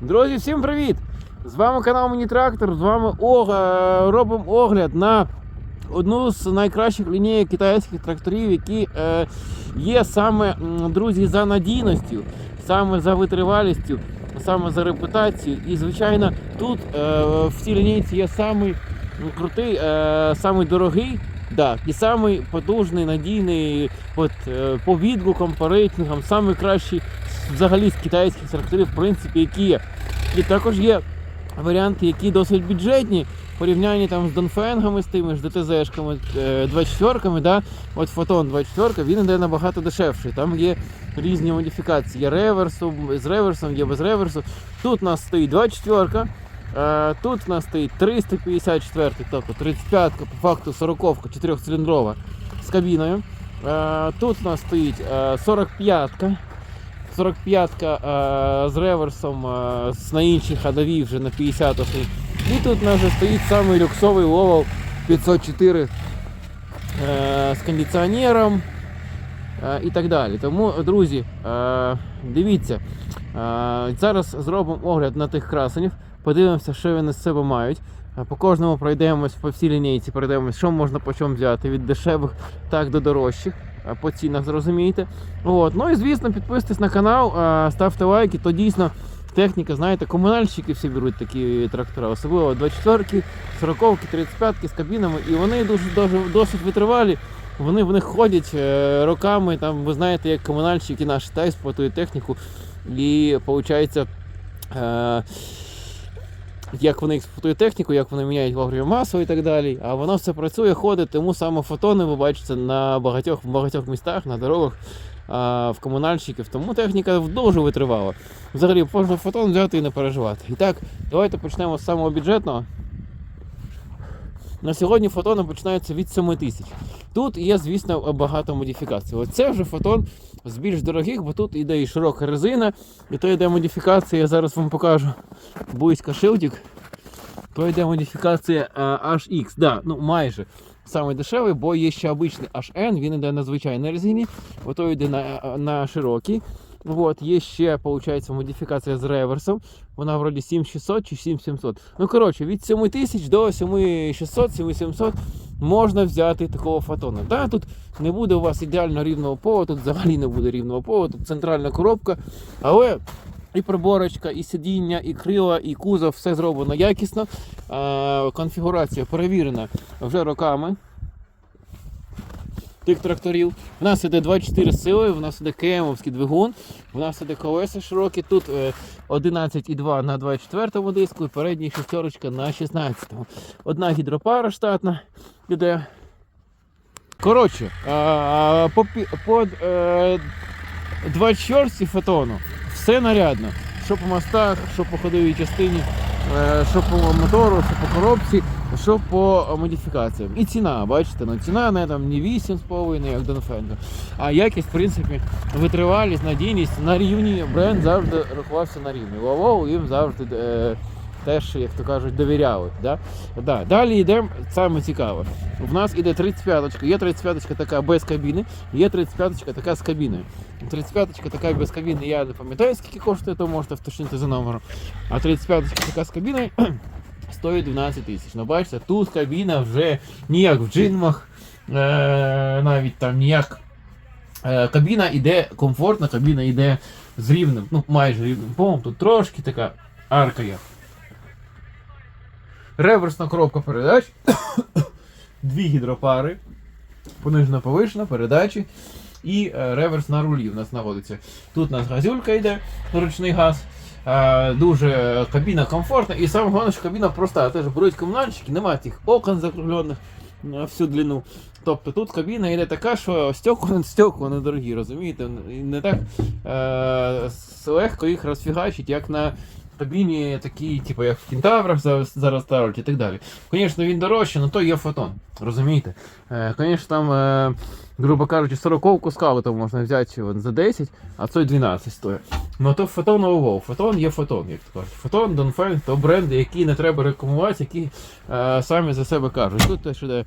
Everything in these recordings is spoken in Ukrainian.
Друзі, всім привіт! З вами канал Мені Трактор. З вами Ог... е, робимо огляд на одну з найкращих лінійок китайських тракторів, які е, є саме, друзі, за надійністю, саме за витривалістю, саме за репутацією. І, звичайно, тут е, в цій лінійці є самий м, крутий, е, самий дорогий. Да, і самий потужний, надійний от, е, по відгукам, по рейтингам, самий кращий взагалі з китайських тракторів, в принципі, які є. І також є варіанти, які досить бюджетні, в порівнянні там з Донфенгами, з тими ж ДТЗ-шками, е, 24-ками, да? от Фотон 24 він йде набагато дешевший. Там є різні модифікації. Є реверсом, з реверсом, є без реверсу. Тут у нас стоїть 24 Е, Тут у нас стоїть 354, тобто 35 по факту 40 4-циліндрова з кабіною. Е, Тут у нас стоїть е, 45-ка. 45-ка е, з реверсом е, на іншій ходовій вже на 50 й І тут у нас вже стоїть самий люксовий Ловал 504 е, з кондиціонером і так далі. Тому, друзі, дивіться, зараз зробимо огляд на тих красенів, подивимося, що вони з себе мають. По кожному пройдемось по всій лінійці, пройдемось, що можна по чому взяти від дешевих так до дорожчих. Е, По цінах зрозумієте. От. Ну і звісно, підписуйтесь на канал, е, ставте лайки, то дійсно техніка, знаєте, комунальщики всі беруть такі трактора, особливо 24-ки, 40-ки, 35-ки з кабінами, і вони дуже, дуже досить витривалі. Вони в них ходять е, роками, там, ви знаєте, як комунальщики наші та експлуатують техніку. І виходить, як вони експлуатують техніку, як вони міняють вагрію масу і так далі. А воно все працює, ходить, тому саме фотони ви бачите на багатьох, багатьох містах, на дорогах, а, в комунальщиків. Тому техніка дуже витривала. Взагалі, можна фотон взяти і не переживати. І так, давайте почнемо з самого бюджетного. На сьогодні фотони починаються від 7 тисяч. Тут є, звісно, багато модифікацій. Оце вже фотон з більш дорогих, бо тут іде і широка резина, і то йде модифікація, я зараз вам покажу. Буйська шилдик. То йде модифікація а, HX, да, ну майже. Саме дешевий, бо є ще обичний HN, він йде на звичайній резині, ото йде на, на широкій. Вот, є ще, виходить, модифікація з реверсом. Вона вроді 7600 чи 7700. Ну, коротше, від 7000 до 7600, 7700 можна взяти такого фотона. Да, тут не буде у вас ідеально рівного пола, тут взагалі не буде рівного пола, тут центральна коробка. Але і приборочка, і сидіння, і крила, і кузов, все зроблено якісно. Конфігурація перевірена вже роками тих тракторів. У нас іде 24 сили, у нас іде КМовський двигун, у нас іде колеса широкі, тут е, 11,2 на 24 диску і передня шестерочка на 16. Одна гідропара штатна іде. Коротше, по, по е, 24 фотону все нарядно. Що по мостах, що по ходовій частині, е, що по мотору, що по коробці, що по модифікаціям. І ціна, бачите, ну ціна не там не 8,5, як Донфенко, а якість, в принципі, витривалість, надійність на рівні. Бренд завжди рахувався на рівні. Лавол їм завжди е, теж, як то кажуть, довіряли. Да? Да. Далі йдемо, саме цікаве. В нас іде 35-ка, є 35-ка така без кабіни, є 35-ка така з кабіною. 35-ка така без кабіни, я не пам'ятаю, скільки коштує, то можете вточнити за номером. А 35-ка така з кабіною стоїть 12 тисяч. Ну бачите, тут кабіна вже ніяк в джинмах, е, навіть там ніяк. Е, кабіна йде комфортна, кабіна йде з рівним, ну майже рівним полом. Тут трошки така арка є. Реверсна коробка передач. Дві гідропари. Понижена повишена, передачі. І е, реверс на рулі в нас наводиться. Тут у нас газюлька йде, ручний газ. Е, дуже кабіна комфортна. І саме головне, що кабіна проста. Теж беруть комунальщики, немає тих окон закруглених на всю длину. Тобто тут кабіна йде така, що стекла, стекла недорогі, розумієте? Не так е, легко їх розфігачить, як на кабіні такі, типу, як в кентаврах зараз, зараз ставлять і так далі. Звісно, він дорожчий, але то є фотон. Розумієте? Е, Звісно, там, е, грубо кажучи, 40-ку скауту можна взяти за 10, а цей 12 стоїть. Ну то фотон ОВО. Фотон є фотон, як то кажуть. Фотон, Донфен, то бренди, які не треба рекламувати, які е, самі за себе кажуть. Тут іде,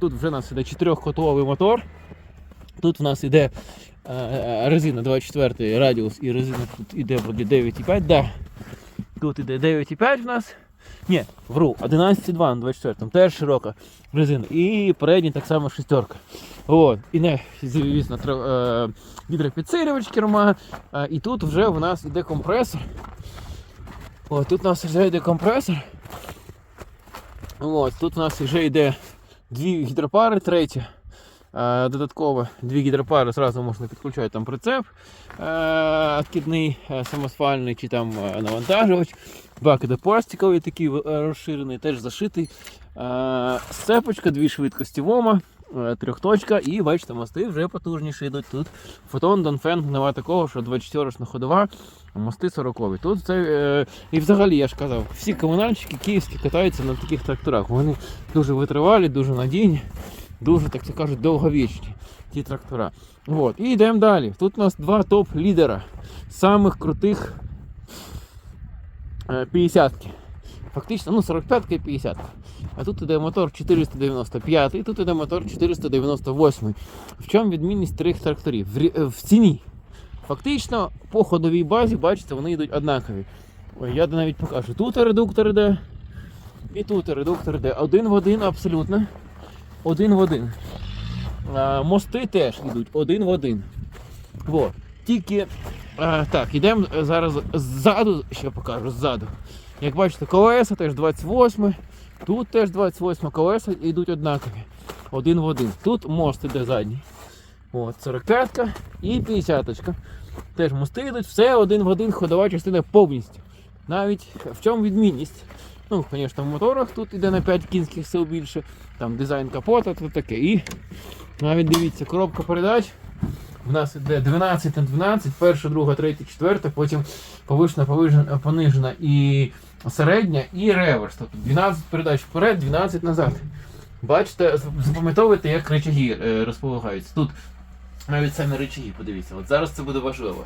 тут вже у нас іде 4-котловий мотор. Тут в нас іде е, резина 24 радіус і резина тут іде вроді 9,5. Да. Тут іде 9,5 в нас. Ні, вру, 11,2 на 24 теж широка резина. І передній так само шестерка. От. І не, звісно, е, гідропідсилювач керма. Е, і тут вже у нас іде компресор. От, тут у нас вже йде компресор. От, тут у нас вже йде дві гідропари, третя. Е, додатково дві гідропари зразу можна підключати там прицеп е, откидний, е, самосвальний чи там навантажувач. Бак іде пластиковий, такий е, розширений, теж зашитий. Сцепочка, дві швидкості ВОМа, трьохточка і бачите, мости вже потужніші йдуть. Тут фотон, Донфен, нема такого, що 24-шна ходова, а мости 40 Тут це, і взагалі я ж казав, всі комунальщики київські катаються на таких тракторах. Вони дуже витривалі, дуже надійні, дуже, так це кажуть, довговічні ті трактора. От. І йдемо далі. Тут у нас два топ-лідера самих крутих е, 50-ки. Фактично, ну 45 і 50. А тут іде мотор 495, і тут іде мотор 498. В чому відмінність трьох тракторів? В, е, в ціні. Фактично, по ходовій базі, бачите, вони йдуть однакові. Ой, я навіть покажу. Тут редуктор іде, і тут редуктор іде. Один в один абсолютно. Один в один. Мости теж йдуть один в один. Вот. Тільки а, так, йдемо зараз ззаду, ще покажу ззаду. Як бачите, колеса теж 28, тут теж 28 колеса йдуть однакові. Один в один. Тут мост іде задній. От, 45 і 50. Теж мости йдуть, все один в один, ходова частина повністю. Навіть в чому відмінність? Ну, звісно, в моторах тут іде на 5 кінських сил більше, там дизайн капота, то таке. І навіть дивіться, коробка передач. У нас іде 12 на 12, перша, друга, третя, четверта, потім повишена, повишена, понижена і середня, і реверс. Тобто 12 передач вперед, 12 назад. Бачите, запам'ятовуйте, як речаги е, розполагаються. Тут навіть самі речаги, подивіться. От зараз це буде важливо.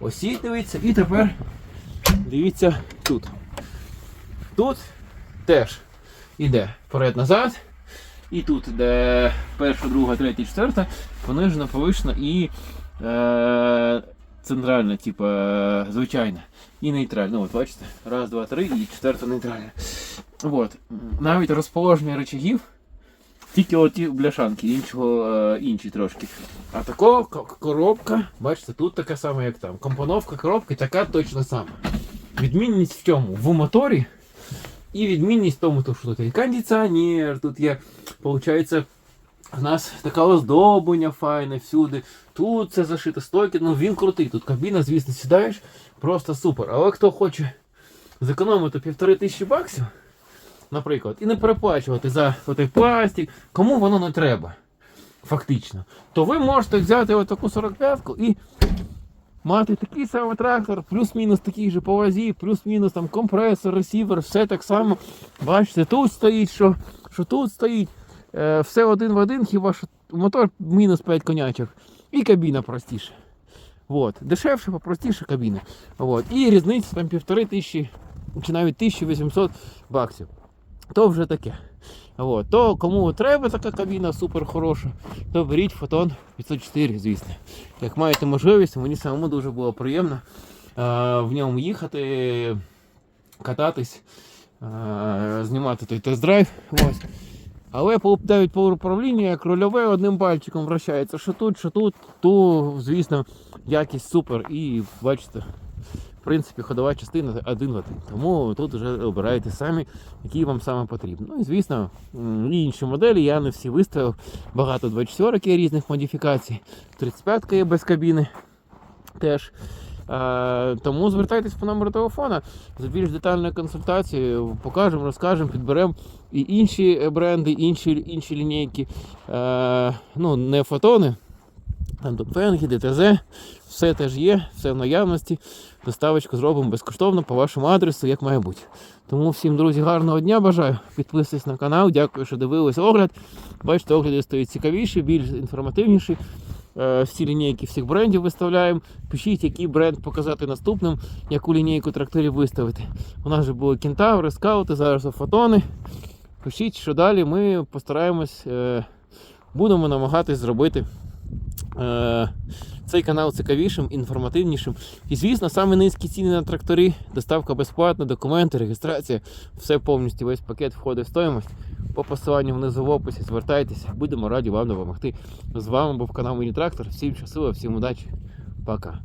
Осі дивіться, і тепер дивіться тут. Тут теж іде вперед-назад. І тут іде перша, друга, третя, четверта, понижена, повишена і е, центральна, типу, е, звичайна. І нейтральна. От бачите, раз, два, три і четверта нейтральна. От. Навіть розположення речагів, тільки оті бляшанки, іншого, е, інші трошки. А такого коробка, бачите, тут така сама, як там. Компоновка коробки така точно сама. Відмінність в чому? В моторі. І відмінність в тому, що тут є кондиціонер, тут є, виходить, в нас таке оздоблення файне всюди. Тут це зашито стойки, ну він крутий. Тут кабіна, звісно, сідаєш, просто супер. Але хто хоче зекономити півтори тисячі баксів, наприклад, і не переплачувати за той пластик, кому воно не треба, фактично, то ви можете взяти отаку 45-ку і мати такий самий трактор, плюс-мінус такий же по вазі, плюс-мінус там компресор, ресівер, все так само. Бачите, тут стоїть, що, що тут стоїть. Е, все один в один, хіба що мотор мінус 5 конячок. І кабіна простіша. Вот. Дешевше, простіша кабіна. Вот. І різниця там півтори тисячі чи навіть 1800 баксів. То вже таке. Вот. То кому треба така кабіна супер хороша, то беріть фотон 504, звісно. Як маєте можливість, мені самому дуже було приємно е, в ньому їхати, кататись, е, знімати той тест-драйв. Ось. Але навіть по управлінню, як рульове одним пальчиком вращається, що тут, що тут, то, звісно, якість супер. І бачите, в принципі, ходова частина один в один. Тому тут вже обирайте самі, які вам саме потрібно. Ну і звісно, інші моделі я не всі виставив. Багато 24 є різних модифікацій. 35 є без кабіни теж. Е, тому звертайтесь по номеру телефона за більш детальною консультацією. Покажемо, розкажемо, підберемо і інші бренди, інші, інші лінійки. Е, ну, не фотони, там Донфенги, ДТЗ, все теж є, все в наявності. Доставочку зробимо безкоштовно по вашому адресу, як має бути. Тому всім, друзі, гарного дня бажаю. Підписуйтесь на канал, дякую, що дивились огляд. Бачите, огляди стають цікавіші, більш інформативніші. Е, Всі лінійки всіх брендів виставляємо. Пишіть, який бренд показати наступним, яку лінійку тракторів виставити. У нас вже були кентаври, скаути, зараз фотони. Пишіть, що далі ми постараємось, е, будемо намагатись зробити цей канал цікавішим, інформативнішим. І, звісно, саме низькі ціни на трактори, доставка безплатна, документи, реєстрація, все повністю весь пакет входить в стоїмость. По посиланню внизу в описі звертайтеся, будемо раді вам допомогти. З вами був канал Міні Трактор. Всім щасливо, всім удачі, пока.